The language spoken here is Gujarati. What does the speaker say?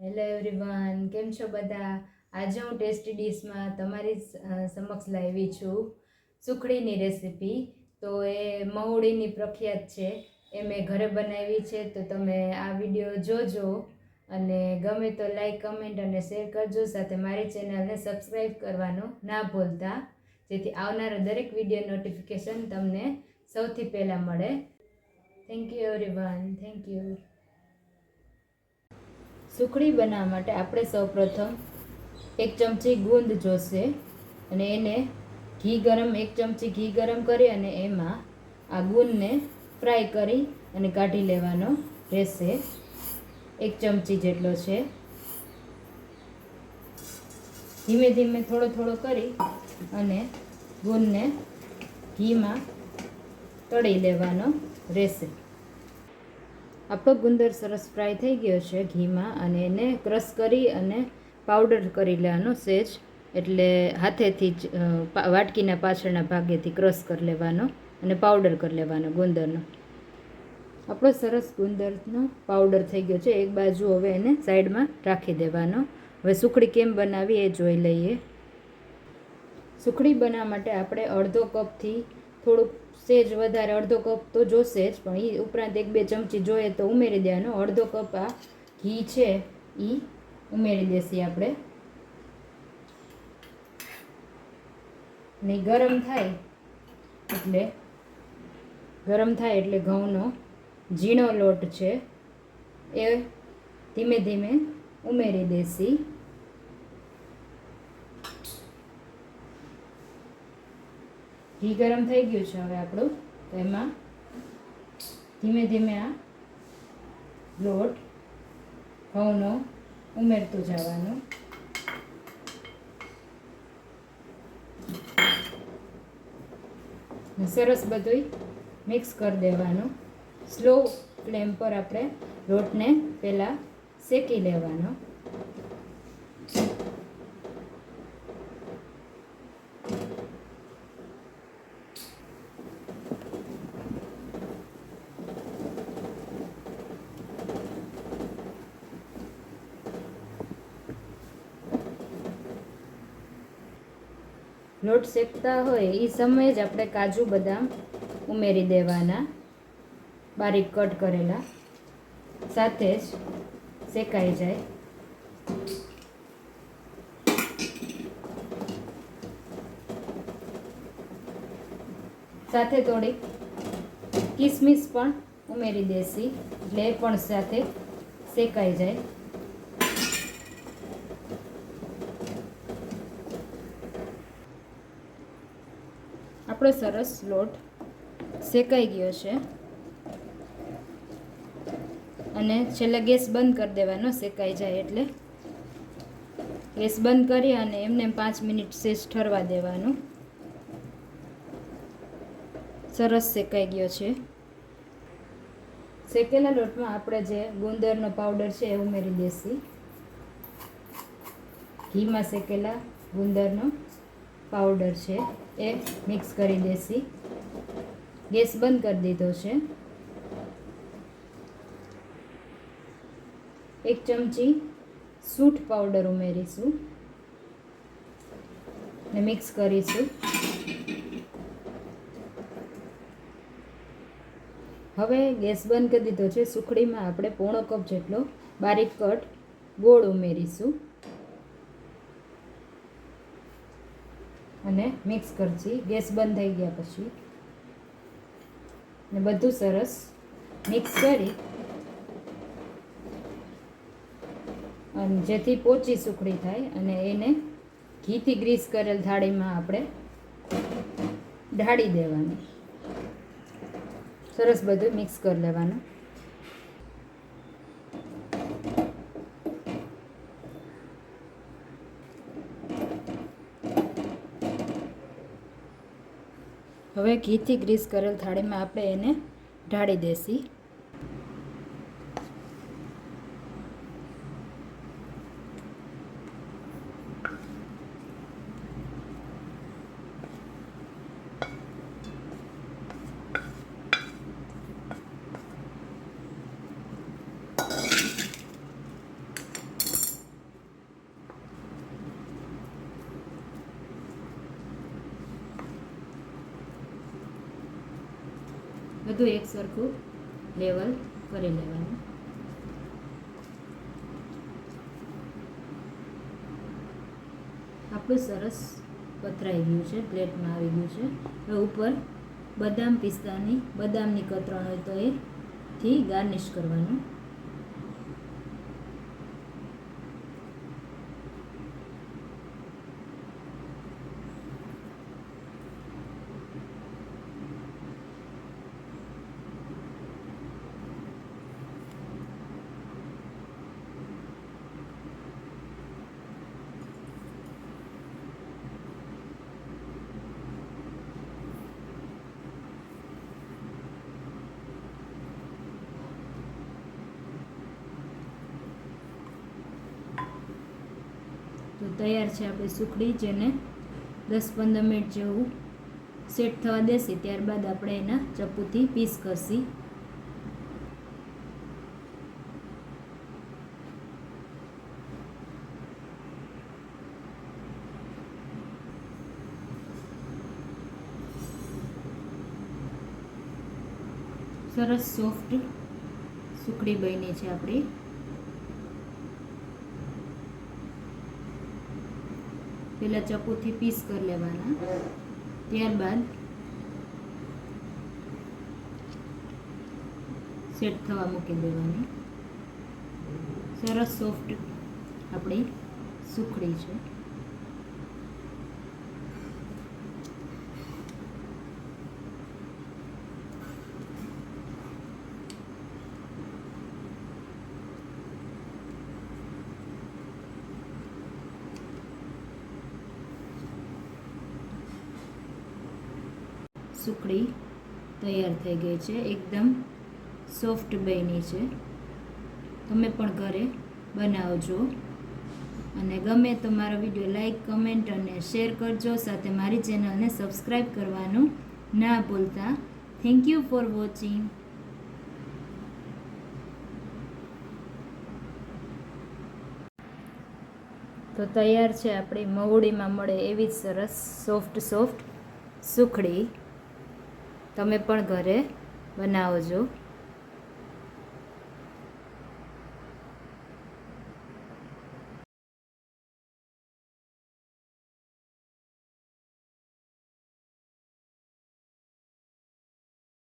હેલો એવરીવન કેમ છો બધા? આજે હું ટેસ્ટી ડીશમાં તમારી સમક્ષ લાવી છું સુખડીની રેસીપી તો એ મહુડીની પ્રખ્યાત છે. એ મેં ઘરે બનાવી છે, તો તમે આ વીડિયો જોજો અને ગમે તો લાઈક કમેન્ટ અને શેર કરજો. સાથે મારી ચેનલને સબસ્ક્રાઈબ કરવાનું ના ભૂલતા, જેથી આવનારા દરેક વીડિયો નોટિફિકેશન તમને સૌથી પહેલાં મળે. Thank you everyone thank you સુખડી બનાવવા માટે આપણે સૌપ્રથમ એક ચમચી ગુંદ જોશે અને એને ઘી ગરમ, એક ચમચી ઘી ગરમ કરી અને એમાં આ ગુંદને ફ્રાય કરી અને કાઢી લેવાનો રહેશે. એક ચમચી જેટલો છે. ધીમે ધીમે થોડો થોડો કરી અને ગુંદને ઘીમાં તળી લેવાનો રહેશે. આપણો ગુંદર સરસ ફ્રાય થઈ ગયો છે ઘીમાં અને એને ક્રશ કરી અને પાવડર કરી લેવાનો સેજ, એટલે હાથેથી જ વાટકીના પાછળના ભાગેથી ક્રશ કરી લેવાનો અને પાવડર કરી લેવાનો ગુંદરનો. આપણો સરસ ગુંદરનો પાવડર થઈ ગયો છે, એક બાજુ હવે એને સાઈડમાં રાખી દેવાનો. હવે સુખડી કેમ બનાવી એ જોઈ લઈએ. સુખડી બનાવવા માટે આપણે અડધો કપથી થોડુંક સેજ વધારે, અડધો કપ તો જોશે જ, પણ એ ઉપરાંત એક બે ચમચી જોઈએ તો ઉમેરી દેવાનો. અડધો કપ આ ઘી છે એ ઉમેરી દેસી આપણે. ને ગરમ થાય એટલે, ગરમ થાય એટલે ઘઉંનો ઝીણો લોટ છે, એ ધીમે ધીમે ઉમેરી દેશી. ઘી ગરમ થઈ ગયું છે હવે આપણું. તો એમાં ધીમે ધીમે આ લોટ ઘઉંનો ઉમેરતું જવાનું. સરસ બધુંય મિક્સ કરી દેવાનું. સ્લો ફ્લેમ પર આપણે લોટને પહેલાં શેકી લેવાનો. લોટ શેકતા હોય એ સમયે જ આપણે કાજુ બદામ ઉમેરી દેવાના, બારીક કટ કરેલા, સાથે જ શેકાઈ જાય. સાથે થોડીક કિસમિસ પણ ઉમેરી દેશી, એટલે પણ સાથે શેકાઈ જાય. આપણો સરસ લોટ શેકાઈ ગયો છે. અને છેલ્લે ગેસ બંધ કરી દેવાનો, શેકાઈ જાય એટલે. ગેસ બંધ કરી અને એમને એમ પાંચ મિનિટ સેજ ઠરવા દેવાનું. સરસ શેકાઈ ગયો છે. શેકેલા લોટમાં આપણે જે ગુંદરનો પાવડર છે એ ઉમેરી દેશી. ઘીમાં શેકેલા ગુંદરનો. પાવડર છે, એ મિક્સ કરી દેશી ગેસ બંધ કરી દીધો છે. એક ચમચી સૂંઠ પાવડર ઉમેરીશું ને મિક્સ કરીશું. હવે ગેસ બંધ કરી દીધો છે. સુખડીમાં આપણે પોણો કપ જેટલો બારીક કટ ગોળ ઉમેરીશું. અને મિક્સ કરશી ગેસ બંધ થઈ ગયા પછી. ને બધું સરસ મિક્સ કરી. અને જેથી પોચી સુખડી થાય અને એને ઘીથી ગ્રીસ કરેલ થાળીમાં આપણે ઢાળી દેવાનું. સરસ બધું મિક્સ કરી લેવાનું. હવે ઘીથી ગ્રીસ કરેલ થાળીમાં આપણે એને ઢાળી દેશી. બધું એક સરખું લેવલ કરી લેવાનું. આપણું સરસ પથરાઈ ગયું છે, પ્લેટમાં આવી ગયું છે. હવે ઉપર બદામ પિસ્તાની, બદામની કતરણ હોય તો એથી ગાર્નિશ કરવાનું તો તૈયાર છે આપણી સુખડી જેને દસ પંદર મિનિટ જેવું સેટ થવા દેશે, ત્યારબાદ આપણે એના ચપ્પુથી પીસ કરશી. સરસ સોફ્ટ સુખડી બની છે આપણી. પહેલાં ચપ્પુથી પીસ કરી લેવાના. ત્યારબાદ સેટ થવા મૂકી દેવાની. સરસ સોફ્ટ આપણી સુખડી છે. સુખડી તૈયાર થઈ ગઈ છે. એકદમ સોફ્ટ બની છે. તમે પણ ઘરે બનાવજો. અને ગમે તો મારો વીડિયો લાઈક કમેન્ટ અને શેર કરજો. સાથે મારી ચેનલને સબસ્ક્રાઈબ કરવાનું ના ભૂલતા. થેન્ક યુ ફોર વોચિંગ તો તૈયાર છે આપણી મહુડીમાં મળે એવી જ સરસ સોફ્ટ સોફ્ટ સુખડી. તમે પણ ઘરે બનાવજો.